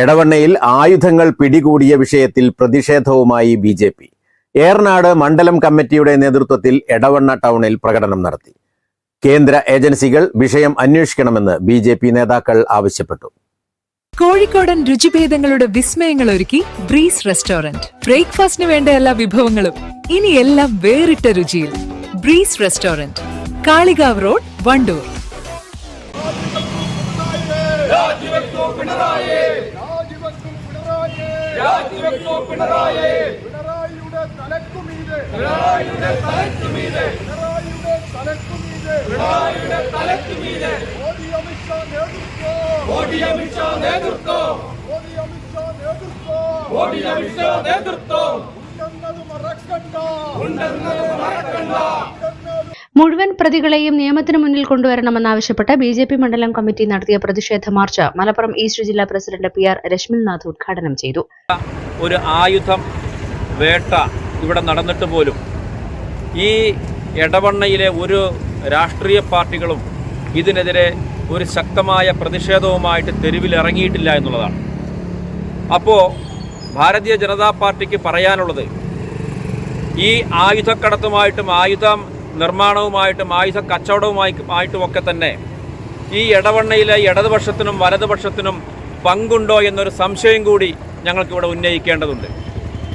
എടവണ്ണയിൽ ആയുധങ്ങൾ പിടികൂടിയ വിഷയത്തിൽ പ്രതിഷേധവുമായി ബി ജെ പി. ഏർനാട് മണ്ഡലം കമ്മിറ്റിയുടെ നേതൃത്വത്തിൽ എടവണ്ണ ടൗണിൽ പ്രകടനം നടത്തി. കേന്ദ്ര ഏജൻസികൾ വിഷയം അന്വേഷിക്കണമെന്ന് ബി ജെ പി നേതാക്കൾ ആവശ്യപ്പെട്ടു. കോഴിക്കോടൻ രുചിഭേദങ്ങളുടെ വിസ്മയങ്ങൾ ഒരുക്കി ബ്രീസ് റെസ്റ്റോറന്റ്. ബ്രേക്ക്ഫാസ്റ്റിന് വേണ്ട എല്ലാ വിഭവങ്ങളും ഇനി എല്ലാം വേറിട്ട രുചിയിൽ. Breeze restaurant Kalikavu road Wandoor. Pinarayi പിണറായിയുടെ തലക്കുമീതെ പിണറായിയുടെ തലക്കുമീതെ പിണറായിയുടെ തലക്കുമീതെ പിണറായിയുടെ തലക്കുമീതെ മോദി അമിത്ഷാ നേതൃത്വം. മോദി അമിത്ഷാ നേതൃത്വം. മോദി അമിത്ഷാ നേതൃത്വം. മോദി അമിത്ഷാ നേതൃത്വം. ഉണ്ടെന്നത് മറക്കണ്ട. ഉണ്ടെന്നത് മറക്കണ്ട. മുഴുവൻ പ്രതികളെയും നിയമത്തിന് മുന്നിൽ കൊണ്ടുവരണമെന്നാവശ്യപ്പെട്ട് ബി ജെ പി മണ്ഡലം കമ്മിറ്റി നടത്തിയ പ്രതിഷേധ മാർച്ച് മലപ്പുറം ഈസ്റ്റ് ജില്ലാ പ്രസിഡന്റ് പി ആർ രശ്മിൽനാഥ് ഉദ്ഘാടനം ചെയ്തു. ഒരു ആയുധം വേട്ട ഇവിടെ നടന്നിട്ട് പോലും ഈ എടവണ്ണയിലെ ഒരു രാഷ്ട്രീയ പാർട്ടികളും ഇതിനെതിരെ ഒരു ശക്തമായ പ്രതിഷേധവുമായിട്ട് തെരുവിലിറങ്ങിയിട്ടില്ല എന്നുള്ളതാണ്. അപ്പോൾ ഭാരതീയ ജനതാ പാർട്ടിക്ക് പറയാനുള്ളത് ഈ ആയുധക്കടത്തുമായിട്ടും ആയുധ നിർമ്മാണവുമായിട്ടും ആയുധ കച്ചവടവുമായി ആയിട്ടുമൊക്കെ തന്നെ ഈ ഇടവണ്ണയിലെ ഇടതുപക്ഷത്തിനും വലതുപക്ഷത്തിനും പങ്കുണ്ടോ എന്നൊരു സംശയം കൂടി ഞങ്ങൾക്കിവിടെ ഉന്നയിക്കേണ്ടതുണ്ട്.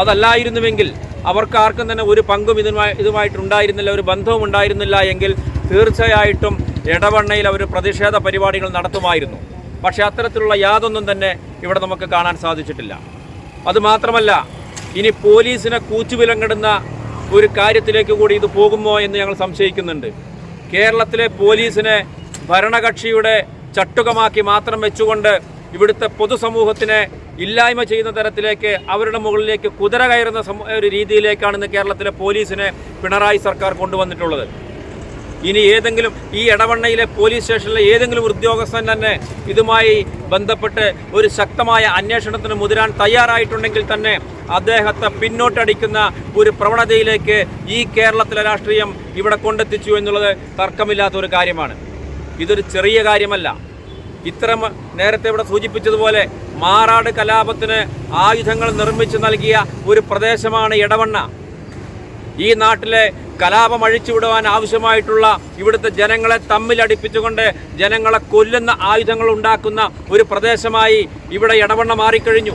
അതല്ലായിരുന്നുവെങ്കിൽ അവർക്ക് ആർക്കും തന്നെ ഒരു പങ്കും ഇതുമായി ഇതുമായിട്ടുണ്ടായിരുന്നില്ല ഒരു ബന്ധവും ഉണ്ടായിരുന്നില്ല എങ്കിൽ തീർച്ചയായിട്ടും ഇടവണ്ണയിൽ അവർ പ്രതിഷേധ പരിപാടികൾ നടത്തുമായിരുന്നു. പക്ഷേ അത്തരത്തിലുള്ള യാതൊന്നും തന്നെ ഇവിടെ നമുക്ക് കാണാൻ സാധിച്ചിട്ടില്ല. അതുമാത്രമല്ല ഇനി പോലീസിനെ കൂച്ചുവിലങ്ങിടുന്ന ഒരു കാര്യത്തിലേക്ക് കൂടി ഇത് പോകുമോ എന്ന് ഞങ്ങൾ സംശയിക്കുന്നുണ്ട്. കേരളത്തിലെ പോലീസിനെ ഭരണകക്ഷിയുടെ ചട്ടുകമാക്കി മാത്രം വെച്ചുകൊണ്ട് ഇവിടുത്തെ പൊതുസമൂഹത്തിനെ ഇല്ലായ്മ ചെയ്യുന്ന തരത്തിലേക്ക് അവരുടെ മുകളിലേക്ക് കുതിര കയറുന്ന ഒരു രീതിയിലേക്കാണ് ഇന്ന് കേരളത്തിലെ പോലീസിനെ പിണറായി സർക്കാർ കൊണ്ടുവന്നിട്ടുള്ളത്. ഇനി ഏതെങ്കിലും ഈ ഇടവണ്ണയിലെ പോലീസ് സ്റ്റേഷനിലെ ഏതെങ്കിലും ഉദ്യോഗസ്ഥൻ തന്നെ ഇതുമായി ബന്ധപ്പെട്ട് ഒരു ശക്തമായ അന്വേഷണത്തിന് മുതിരാൻ തയ്യാറായിട്ടുണ്ടെങ്കിൽ തന്നെ അദ്ദേഹത്തെ പിന്നോട്ടടിക്കുന്ന ഒരു പ്രവണതയിലേക്ക് ഈ കേരളത്തിലെ രാഷ്ട്രീയം ഇവിടെ കൊണ്ടെത്തിച്ചു എന്നുള്ളത് തർക്കമില്ലാത്ത ഒരു കാര്യമാണ്. ഇതൊരു ചെറിയ കാര്യമല്ല. ഇത്തരം നേരത്തെ ഇവിടെ സൂചിപ്പിച്ചതുപോലെ മാറാട് കലാപത്തിന് ആയുധങ്ങൾ നിർമ്മിച്ചു നൽകിയ ഒരു പ്രദേശമാണ് ഇടവണ്ണ ഈ നാട്ടിലെ കലാപം അഴിച്ചുവിടുവാൻ ആവശ്യമായിട്ടുള്ള ഇവിടുത്തെ ജനങ്ങളെ തമ്മിലടിപ്പിച്ചുകൊണ്ട് ജനങ്ങളെ കൊല്ലുന്ന ആയുധങ്ങൾ ഉണ്ടാക്കുന്ന ഒരു പ്രദേശമായി ഇവിടെ ഇടവണ്ണ മാറിക്കഴിഞ്ഞു.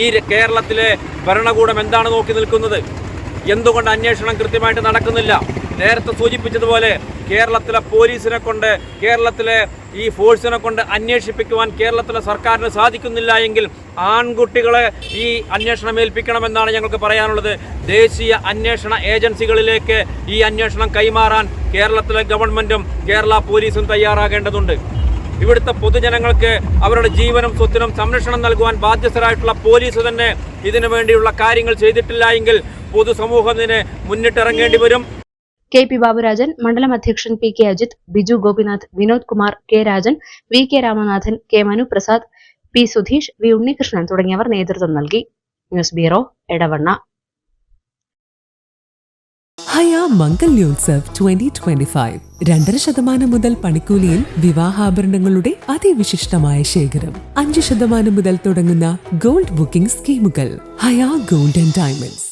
ഈ കേരളത്തിലെ ഭരണകൂടം എന്താണ് നോക്കി നിൽക്കുന്നത്? എന്തുകൊണ്ട് അന്വേഷണം കൃത്യമായിട്ട് നടക്കുന്നില്ല? നേരത്തെ സൂചിപ്പിച്ചതുപോലെ കേരളത്തിലെ പോലീസിനെ കൊണ്ട് കേരളത്തിലെ ഈ ഫോഴ്സിനെ കൊണ്ട് അന്വേഷിപ്പിക്കുവാൻ കേരളത്തിലെ സർക്കാരിന് സാധിക്കുന്നില്ല എങ്കിൽ ആൺകുട്ടികളെ ഈ അന്വേഷണം ഏൽപ്പിക്കണമെന്നാണ് ഞങ്ങൾക്ക് പറയാനുള്ളത്. ദേശീയ അന്വേഷണ ഏജൻസികളിലേക്ക് ഈ അന്വേഷണം കൈമാറാൻ കേരളത്തിലെ ഗവൺമെന്റും കേരള പോലീസും തയ്യാറാകേണ്ടതുണ്ട്. ഇവിടുത്തെ പൊതുജനങ്ങൾക്ക് അവരുടെ ജീവനും സ്വത്തിനും സംരക്ഷണം നൽകുവാൻ ബാധ്യസ്ഥരായിട്ടുള്ള പോലീസ് തന്നെ ഇതിനു വേണ്ടിയുള്ള കാര്യങ്ങൾ ചെയ്തിട്ടില്ല എങ്കിൽ പൊതുസമൂഹത്തിന് മുന്നിട്ടിറങ്ങേണ്ടി വരും. കെ പി ബാബുരാജൻ മണ്ഡലം അധ്യക്ഷൻ P K Ajith Biju Gopinath Vinod Kumar K Rajan V K Ramanathan K Manu Prasad P Sudheesh V Unnikrishnan തുടങ്ങിയവർ നേതൃത്വം നൽകി. News bureau Edavanna. Haya Mangalyotsav twenty twenty five രണ്ടര ശതമാനം മുതൽ പണിക്കൂലിയിൽ വിവാഹാഭരണങ്ങളുടെ അതിവിശിഷ്ടമായ ശേഖരം. അഞ്ച് ശതമാനം മുതൽ തുടങ്ങുന്ന ഗോൾഡ് ബുക്കിംഗ് സ്കീമുകൾ. ഹയാ ഗോൾഡ് ആൻഡ് ഡയമണ്ട്സ്.